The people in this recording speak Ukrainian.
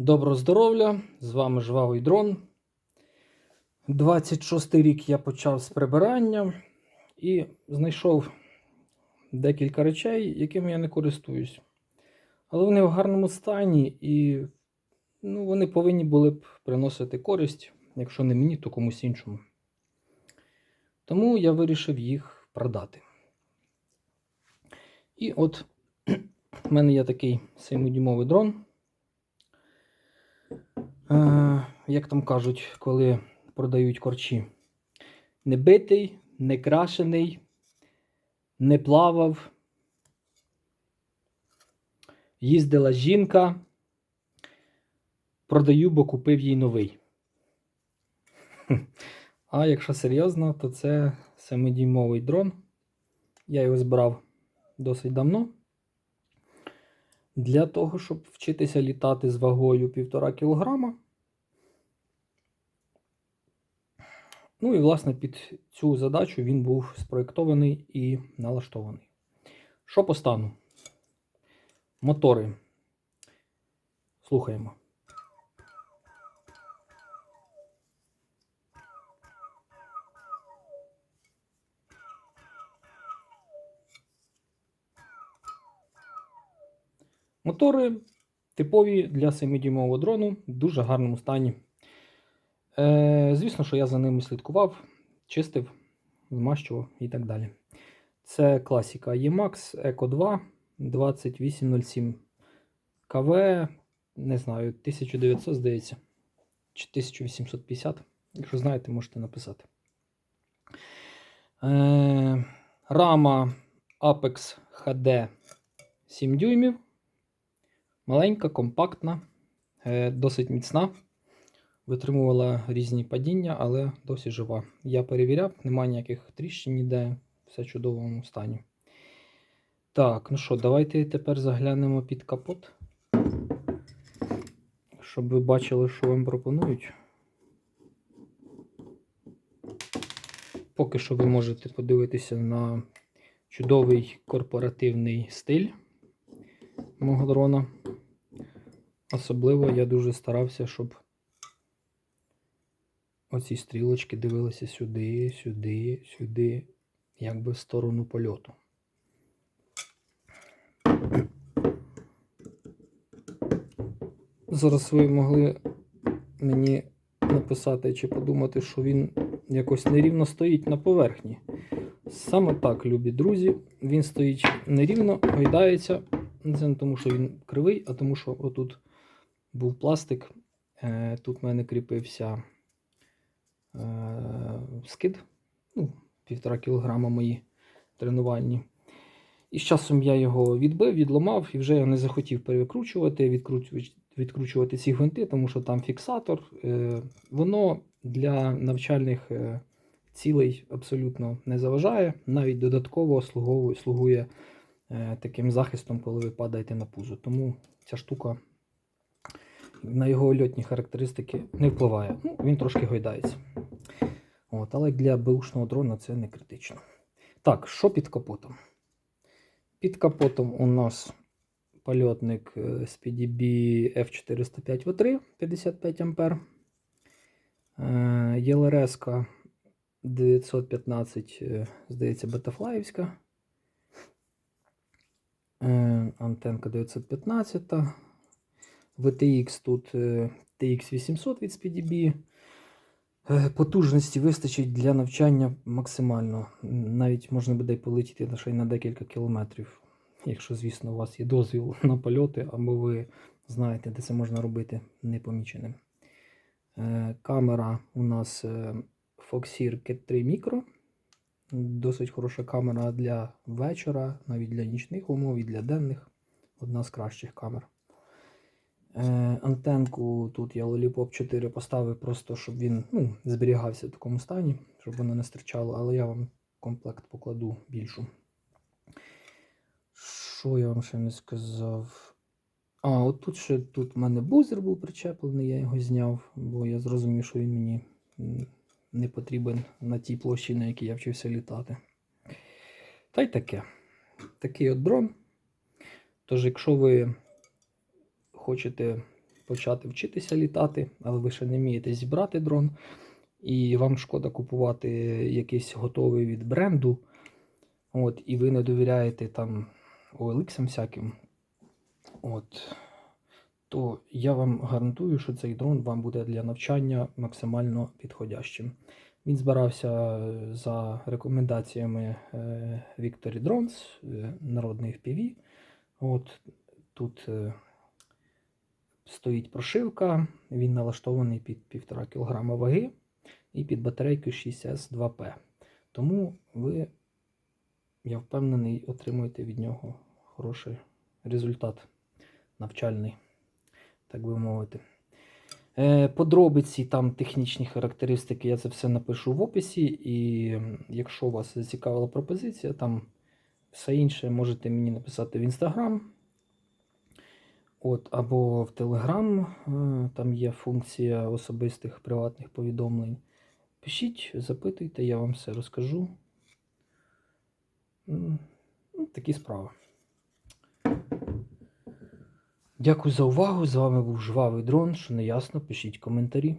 Доброго здоров'я! З вами Жвавий дрон. 26 рік я почав з прибирання і знайшов декілька речей, якими я не користуюсь. Але вони в гарному стані і ну, вони повинні були б приносити користь, якщо не мені, то комусь іншому. Тому я вирішив їх продати. І от в мене є такий 7-дюймовий дрон. Е, як там кажуть, коли продають корчі. Не битий, не крашений, не плавав. Їздила жінка. Продаю, бо купив їй новий. А якщо серйозно, то це 7-дюймовий дрон. Я його збирав досить давно. Для того, щоб вчитися літати з вагою 1,5 кг. Ну і, власне, під цю задачу він був спроєктований і налаштований. Що по стану? Мотори. Слухаємо. Мотори типові для 7-дюймового дрону, в дуже гарному стані. Е, звісно, що я за ними слідкував, чистив, змащував і так далі. Це класіка EMAX Eco 2 2807 КВ, не знаю, 1900, здається, чи 1850. Якщо знаєте, можете написати. Е, рама Apex HD 7 дюймів. Маленька, компактна, е, досить міцна. Витримувала різні падіння, але досі жива. Я перевіряв, немає ніяких тріщин ніде, все в чудовому стані. Так, ну що, давайте тепер заглянемо під капот. Щоб ви бачили, що вам пропонують. Поки що ви можете подивитися на чудовий корпоративний стиль мого дрона. Особливо я дуже старався, щоб оці стрілочки дивилися сюди, сюди, сюди, якби в сторону польоту. Зараз ви могли мені написати чи подумати, що він якось нерівно стоїть на поверхні. Саме так, любі друзі, він стоїть нерівно, гойдається. Це не тому, що він кривий, а тому, що отут був пластик. Е, Тут в мене кріпився е, скид, ну, півтора кілограма мої тренувальні. І з часом я його відбив, відломав і вже я не захотів перекручувати, відкручувати, відкручувати ці гвинти, тому що там фіксатор. Е, Воно для навчальних цілей абсолютно не заважає, навіть додатково слугує, таким захистом, коли ви падаєте на пузо. Тому ця штука на його льотні характеристики не впливає. Ну, Він трошки гойдається. От, але для беушного дрона це не критично. Так, що під капотом? Під капотом у нас польотник е, SPDB F405 V3 55 А. ЄЛРС 915, е, здається, бетафлаївська. Е, Антенка 915. VTX тут е, TX800 від SPDB. Е, Потужності вистачить для навчання максимально. Навіть можна буде полетіти й на декілька кілометрів, якщо, звісно, у вас є дозвіл на польоти, або ви знаєте, де це можна робити непоміченим. Е, Камера у нас е, Foxeer Cat 3 Micro. Досить хороша камера для вечора, навіть для нічних умов і для денних. Одна з кращих камер. Е, антенку тут я Lollipop 4 поставив просто, щоб він ну, зберігався в такому стані, щоб воно не стирчало, але я вам комплект покладу більшу. Що я вам ще не сказав? А, от тут ще тут в мене бузер був причеплений, я його зняв, бо я зрозумів, що він мені не потрібен на тій площі, на якій я вчився літати. Та й таке. Такий от дрон. Тож, якщо ви хочете почати вчитися літати, але ви ще не вмієте зібрати дрон, і вам шкода купувати якийсь готовий від бренду, от, і ви не довіряєте там OLX всяким, от, то я вам гарантую, що цей дрон вам буде для навчання максимально підходящим. Він збирався е, за рекомендаціями е, Victory Drones, е, народний FPV. От тут стоїть прошивка, він налаштований під 1,5 кг ваги і під батарейку 6S2P. Тому ви, я впевнений, отримуєте від нього хороший результат навчальний, так би мовити. Е, Подробиці, там технічні характеристики, я це все напишу в описі. І якщо вас зацікавила пропозиція, там все інше можете мені написати в інстаграм. От, або в Телеграм, е, там є функція особистих приватних повідомлень. Пишіть, запитуйте, я вам все розкажу. Ну, Такі справи. Дякую за увагу. З вами був Жвавий дрон. Що не ясно, пишіть коментарі.